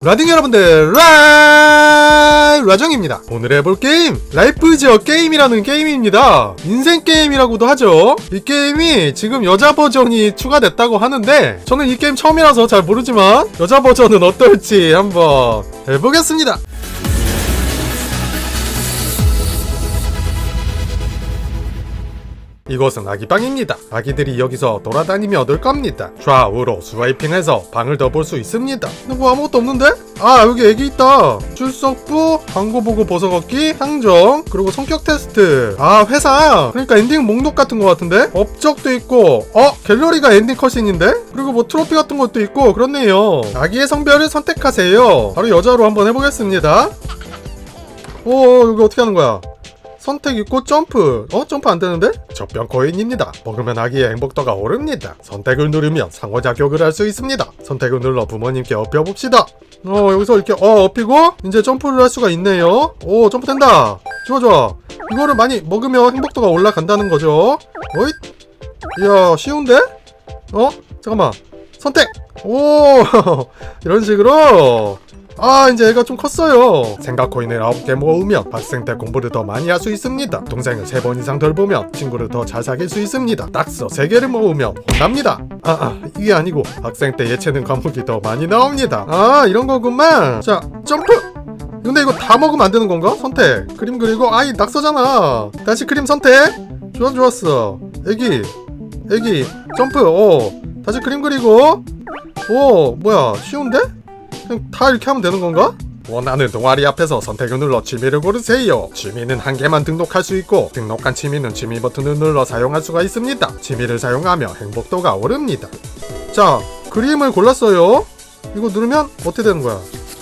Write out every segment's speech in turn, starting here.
라딩 여러분들 라 라정입니다. 오늘 해볼 게임 라이프즈어 게임이라는 게임입니다. 인생 게임이라고도 하죠. 이 게임이 지금 여자 버전이 추가됐다고 하는데 저는 이 게임 처음이라서 잘 모르지만 여자 버전은 어떨지 한번 해보겠습니다 이곳은 아기방입니다. 아기들이 여기서 돌아다니며 놀 겁니다. 좌우로 스와이핑해서 방을 더 볼 수 있습니다. 뭐 아무것도 없는데? 아 여기 애기 있다. 출석부, 광고 보고 벗어걷기, 상정, 그리고 성격 테스트. 아 회사. 그러니까 엔딩 목록 같은 것 같은데? 업적도 있고, 어 갤러리가 엔딩 컷신인데? 그리고 뭐 트로피 같은 것도 있고 그렇네요. 아기의 성별을 선택하세요. 바로 여자로 한번 해보겠습니다. 오 여기 어떻게 하는 거야? 선택 있고 점프. 어? 점프 안 되는데? 적병 코인입니다. 먹으면 아기의 행복도가 오릅니다. 선택을 누르면 상호작용을 할 수 있습니다. 선택을 눌러 부모님께 업혀봅시다. 어, 여기서 이렇게 어, 업히고 이제 점프를 할 수가 있네요. 오, 점프 된다. 좋아, 좋아. 이거를 많이 먹으면 행복도가 올라간다는 거죠. 어잇. 이야, 쉬운데? 어? 잠깐만. 선택! 오! 이런 식으로 아 이제 애가 좀 컸어요. 생각 코인을 9개 모으면 학생 때 공부를 더 많이 할 수 있습니다. 동생을 3번 이상 덜 보면 친구를 더 잘 사귈 수 있습니다. 딱서 3개를 모으면 혼납니다. 아, 아 이게 아니고 학생 때 예체능 과목이 더 많이 나옵니다. 아 이런 거구만. 자 점프! 근데 이거 다 먹으면 안 되는 건가? 선택. 그림 그리고 아이 낙서잖아. 다시 그림 선택. 좋아 좋았어. 애기 애기 점프. 오. 다시 그림 그리고. 오 뭐야 쉬운데? 그냥 다 이렇게 하면 되는 건가? 원하는 동아리 앞에서 선택을 눌러 취미를 고르세요. 취미는 한 개만 등록할 수 있고 등록한 취미는 취미 버튼을 눌러 사용할 수가 있습니다. 취미를 사용하며 행복도가 오릅니다. 자, 그림을 골랐어요. 이거 누르면 어떻게 되는 거야?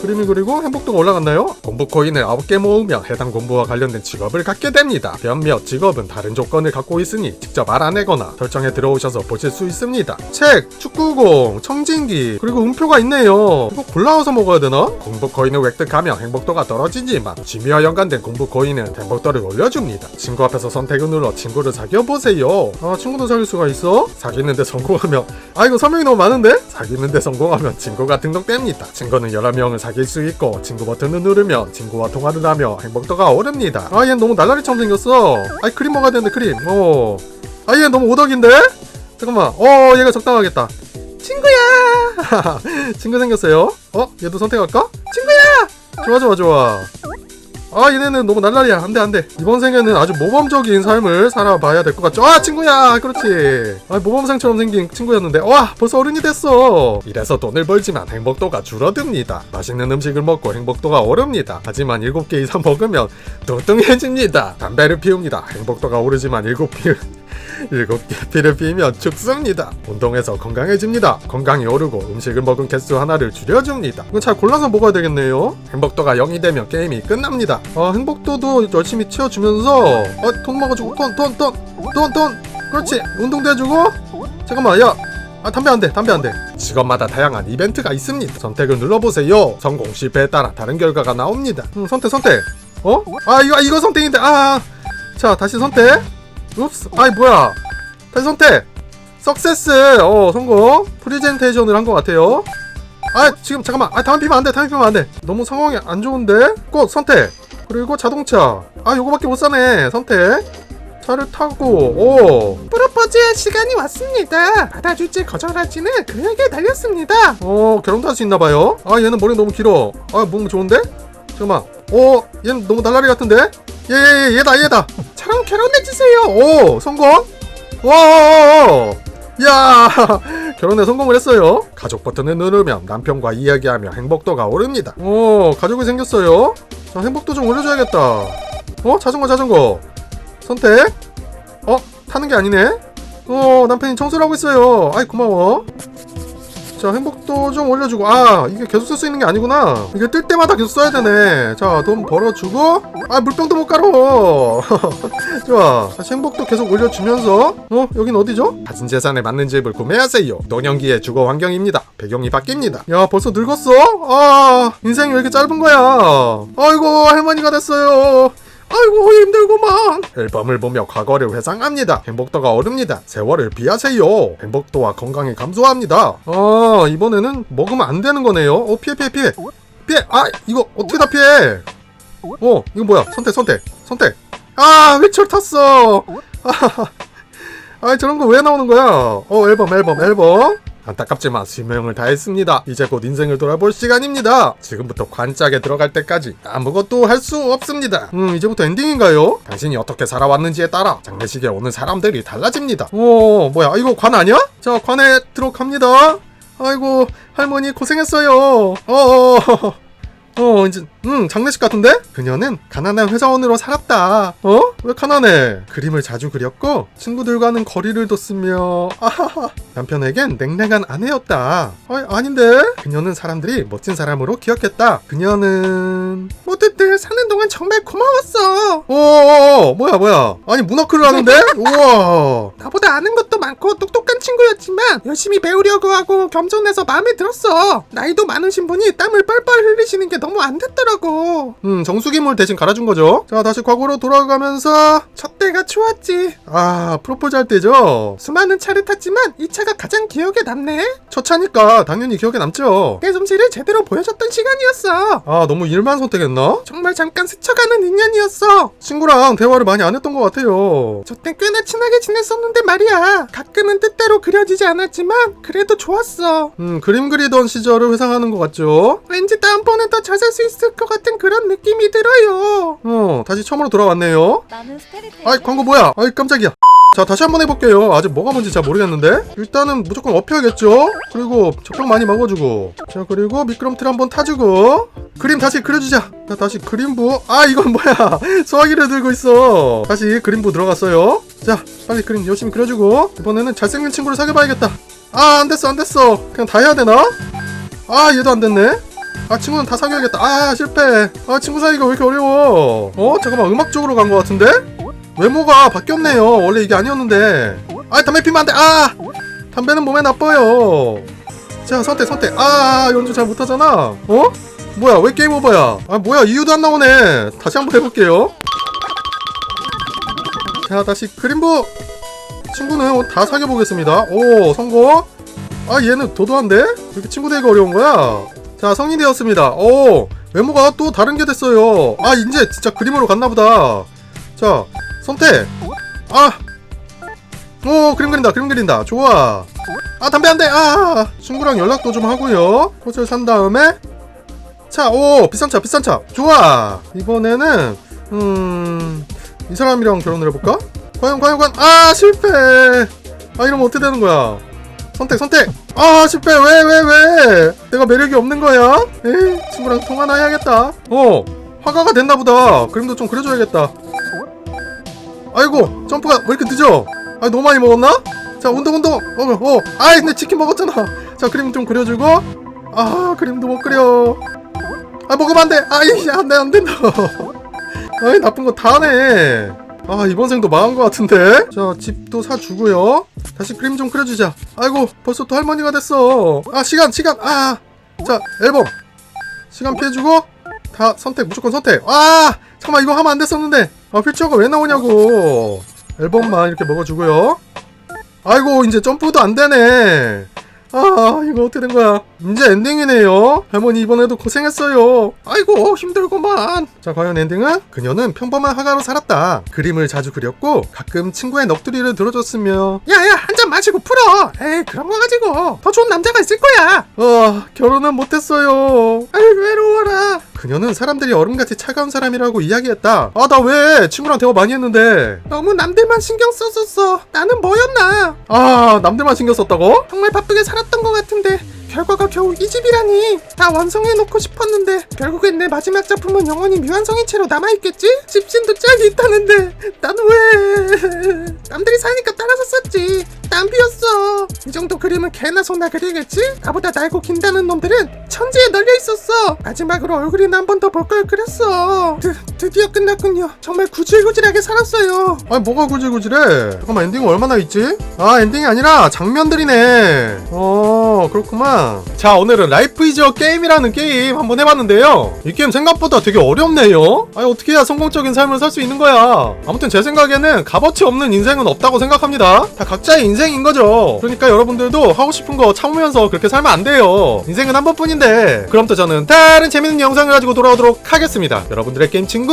그림이 그리고 행복도가 올라갔나요? 공부 코인을 9개 모으면 해당 공부와 관련된 직업을 갖게 됩니다. 몇몇 직업은 다른 조건을 갖고 있으니 직접 알아내거나 설정에 들어오셔서 보실 수 있습니다. 책, 축구공, 청진기, 그리고 음표가 있네요. 이거 골라와서 먹어야 되나? 공부 코인을 획득하면 행복도가 떨어지지만 취미와 연관된 공부 코인은 행복도를 올려줍니다. 친구 앞에서 선택을 눌러 친구를 사귀어보세요. 아, 친구도 사귈 수가 있어? 사귀는데 성공하면 아 이거 설명이 너무 많은데? 사귀는데 성공하면 친구가 등록됩니다. 친구는 여러 명을 사귈 수 있고 친구 버튼을 누르면 친구와 통화를 하며 행복도가 오릅니다. 아 얘는 너무 날라리처럼 생겼어. 아이 먹어야 되는데 크림. 어. 아얘 너무 오덕인데? 잠깐만. 어 얘가 적당하겠다. 친구야. 친구 생겼어요. 어 얘도 선택할까? 친구야. 좋아 좋아 좋아. 아 얘네는 너무 날라리야. 안돼 안돼. 이번 생에는 아주 모범적인 삶을 살아봐야 될 것 같죠? 아 친구야! 그렇지. 아 모범생처럼 생긴 친구였는데 와 벌써 어른이 됐어. 이래서 돈을 벌지만 행복도가 줄어듭니다. 맛있는 음식을 먹고 행복도가 오릅니다. 하지만 7개 이상 먹으면 뚱뚱해집니다. 담배를 피웁니다. 행복도가 오르지만 7개 일곱 개 피를 피면 죽습니다. 운동해서 건강해집니다. 건강이 오르고 음식을 먹은 개수 하나를 줄여줍니다. 이거 잘 골라서 먹어야 되겠네요. 행복도가 0이 되면 게임이 끝납니다. 아, 행복도도 열심히 채워주면서 어, 돈 먹어주고 돈, 돈, 돈, 돈, 돈. 그렇지. 운동도 해주고. 잠깐만, 야. 아, 담배 안 돼, 담배 안 돼. 직업마다 다양한 이벤트가 있습니다. 선택을 눌러보세요. 성공 실패에 따라 다른 결과가 나옵니다. 음, 선택, 선택. 어? 아, 이거, 이거 선택인데, 아. 자, 다시 선택. 읍스 아이 뭐야 다시 선택 석세스 어 성공 프리젠테이션을 한 것 같아요 아 지금 잠깐만 아 다음 피면 안돼 다음 피면 안돼 너무 상황이 안 좋은데 꽃 선택 그리고 자동차 아 요거밖에 못 사네 선택 차를 타고 오 프로포즈의 시간이 왔습니다. 받아줄지 거절할지는 그에게 달렸습니다. 어, 결혼도 할 수 있나 봐요. 아, 얘는 머리 너무 길어. 아, 뭔가 좋은데? 잠깐만. 어, 얘는 너무 날라리 같은데? 얘, 얘, 얘, 얘다, 얘다. 저랑 결혼해주세요. 오, 성공? 와, 야, 결혼에 성공을 했어요. 가족 버튼을 누르면 남편과 이야기하며 행복도가 오릅니다. 오, 가족이 생겼어요. 자, 행복도 좀 올려줘야겠다. 어, 자전거, 자전거. 선택. 어, 타는 게 아니네. 어, 남편이 청소를 하고 있어요. 아이, 고마워. 자, 행복도 좀 올려주고. 아, 이게 계속 쓸 수 있는 게 아니구나. 이게 뜰 때마다 계속 써야 되네. 자, 돈 벌어주고. 아, 물병도 못 깔어. 좋아. 다시 행복도 계속 올려주면서. 어, 여긴 어디죠? 가진 재산에 맞는 집을 구매하세요. 노년기의 주거 환경입니다. 배경이 바뀝니다. 야, 벌써 늙었어? 아, 인생이 왜 이렇게 짧은 거야? 아이고, 할머니가 됐어요. 아이고 힘들구만. 앨범을 보며 과거를 회상합니다. 행복도가 오릅니다. 세월을 비하세요. 행복도와 건강이 감소합니다. 아 이번에는 먹으면 안 되는 거네요. 어 피해 피해 피해. 피해. 아 이거 어떻게 다 피해? 어 이거 뭐야? 선택 선택 선택. 아 휠체어 탔어. 아, 아 저런 거 왜 나오는 거야? 어 앨범 앨범 앨범 안타깝지만 수명을 다했습니다. 이제 곧 인생을 돌아볼 시간입니다. 지금부터 관짝에 들어갈 때까지 아무것도 할 수 없습니다. 음 이제부터 엔딩인가요? 당신이 어떻게 살아왔는지에 따라 장례식에 오는 사람들이 달라집니다. 오 뭐야 이거 관 아니야? 자 관에 들어갑니다. 아이고 할머니 고생했어요. 어어 어 이제 음 장례식 같은데? 그녀는 가난한 회사원으로 살았다 어? 왜 가난해? 그림을 자주 그렸고 친구들과는 거리를 뒀으며 아하하 남편에겐 냉랭한 아내였다 아 아닌데? 그녀는 사람들이 멋진 사람으로 기억했다 그녀는 모두들 사는 동안 정말 고마웠어. 어어어 뭐야 뭐야 아니 문어크를 하는데? 우와 나보다 아는 것도 많고 똑똑한 친구였지만 열심히 배우려고 하고 겸손해서 마음에 들었어. 나이도 많으신 분이 땀을 뻘뻘 흘리시는 게 너무 안 됐더라고. 음 정수기물 대신 갈아준 거죠 자 다시 과거로 돌아가면서 저 때가 좋았지. 아 프로포즈 할 때죠 수많은 차를 탔지만 이 차가 가장 기억에 남네. 첫 차니까 당연히 기억에 남죠 내 솜씨를 제대로 보여줬던 시간이었어. 아 너무 일만 선택했나? 정말 잠깐 스쳐가는 인연이었어. 친구랑 대화를 많이 안 했던 것 같아요 저때 꽤나 친하게 지냈었는데 말이야. 가끔은 뜻대로 그려지지 않았지만 그래도 좋았어. 음 그림 그리던 시절을 회상하는 것 같죠 왠지 다음번엔 더 잘 살 수 있을 것 같은 그런 느낌이 들어요. 어 다시 처음으로 돌아왔네요. 나는 스테리테. 아이 광고 뭐야? 아이 깜짝이야. 자 다시 한번 해볼게요. 아직 뭐가 뭔지 잘 모르겠는데? 일단은 무조건 업혀야겠죠? 그리고 적당 많이 먹어주고. 자 그리고 미끄럼틀 한번 타주고. 그림 다시 그려주자. 자 다시 그림부. 아 이건 뭐야? 소화기를 들고 있어. 다시 그림부 들어갔어요. 자 빨리 그림 열심히 그려주고. 이번에는 잘생긴 친구를 사귀어봐야겠다. 아 안됐어 안됐어. 그냥 다 해야 되나? 아 얘도 안됐네 아 친구는 다 사귀어야겠다. 아 실패. 아 친구 사귀기가 왜 이렇게 어려워? 어? 잠깐만 음악 쪽으로 간 것 같은데? 외모가 바뀌었네요. 원래 이게 아니었는데. 아 담배 피면 안돼. 아! 담배는 몸에 나빠요. 자 선택 선택. 아 연주 잘 못하잖아. 어? 뭐야 왜 게임 오버야? 아 뭐야 이유도 안 나오네. 다시 한번 해볼게요. 자 다시 그림부 친구는 다 사귀어 보겠습니다. 오 성공? 아 얘는 도도한데? 왜 이렇게 친구 되기가 어려운 거야? 자 성인 되었습니다. 오 외모가 또 다른 게 됐어요. 아 이제 진짜 그림으로 갔나보다. 자 선택. 아오 그림 그린다 그림 그린다. 좋아. 아 담배 안돼 아 친구랑 연락도 좀 하고요. 꽃을 산 다음에. 자오 비싼 차 비싼 차. 좋아. 이번에는 음 이 사람이랑 결혼을 해볼까? 과연 과연 과연. 아 실패. 아 이러면 어떻게 되는 거야 선택 선택! 아 실패! 왜 왜 왜? 내가 매력이 없는 거야? 에이 친구랑 통화나 해야겠다. 어 화가가 됐나 보다. 그림도 좀 그려줘야겠다. 아이고 점프가 왜 이렇게 늦어? 아 너무 많이 먹었나? 자 운동 운동! 어어! 아이 근데 치킨 먹었잖아. 자 그림 좀 그려주고. 아 그림도 못 그려. 아 먹으면 안돼! 아이 안돼 안 된다. 아이 나쁜 거 다 하네 아 이번 생도 망한 것 같은데? 자 집도 사주고요. 다시 그림 좀 그려주자. 아이고 벌써 또 할머니가 됐어. 아 시간 시간. 아 자 앨범. 시간 피해주고 다 선택 무조건 선택. 아 잠깐만 이거 하면 안 됐었는데. 아 휠체어가 왜 나오냐고. 앨범만 이렇게 먹어주고요. 아이고 이제 점프도 안 되네 아 이거 어떻게 된 거야? 이제 엔딩이네요. 할머니 이번에도 고생했어요. 아이고 힘들구만. 자 과연 엔딩은? 그녀는 평범한 화가로 살았다. 그림을 자주 그렸고 가끔 친구의 넋두리를 들어줬으며. 야야 한잔 마시고 풀어. 에이 그런 거 가지고 더 좋은 남자가 있을 거야. 아 결혼은 못했어요 아이 외로워라. 그녀는 사람들이 얼음같이 차가운 사람이라고 이야기했다 아 나 왜 친구랑 대화 많이 했는데 너무 남들만 신경 썼었어. 나는 뭐였나? 아 남들만 신경 썼다고? 정말 바쁘게 살았던 것 같은데 결과가 겨우 이 집이라니. 다 완성해놓고 싶었는데 결국엔 내 마지막 작품은 영원히 미완성인 채로 남아있겠지? 집신도 짝이 있다는데. 난 왜... 남들이 사니까 따라서 썼지. 난 비었어. 이 정도 그림은 개나 소나 그리겠지? 나보다 날고 긴다는 놈들은 천지에 널려있었어. 마지막으로 얼굴이나 한 번 더 볼 걸 그렸어. 드, 드디어 끝났군요. 정말 구질구질하게 살았어요. 아니 뭐가 구질구질해? 잠깐만 엔딩은 얼마나 있지? 아 엔딩이 아니라 장면들이네. 어 그렇구만 자, 오늘은 라이프 이즈 어 게임이라는 게임 한번 해봤는데요. 이 게임 생각보다 되게 어렵네요. 아니, 어떻게 해야 성공적인 삶을 살 수 있는 거야. 아무튼 제 생각에는 값어치 없는 인생은 없다고 생각합니다. 다 각자의 인생인 거죠. 그러니까 여러분들도 하고 싶은 거 참으면서 그렇게 살면 안 돼요. 인생은 한 번뿐인데. 그럼 또 저는 다른 재밌는 영상을 가지고 돌아오도록 하겠습니다. 여러분들의 게임 친구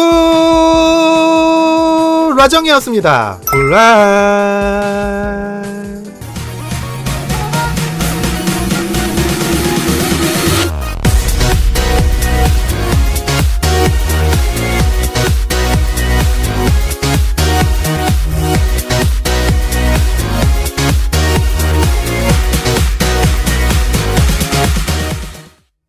라정이었습니다. 굿라이.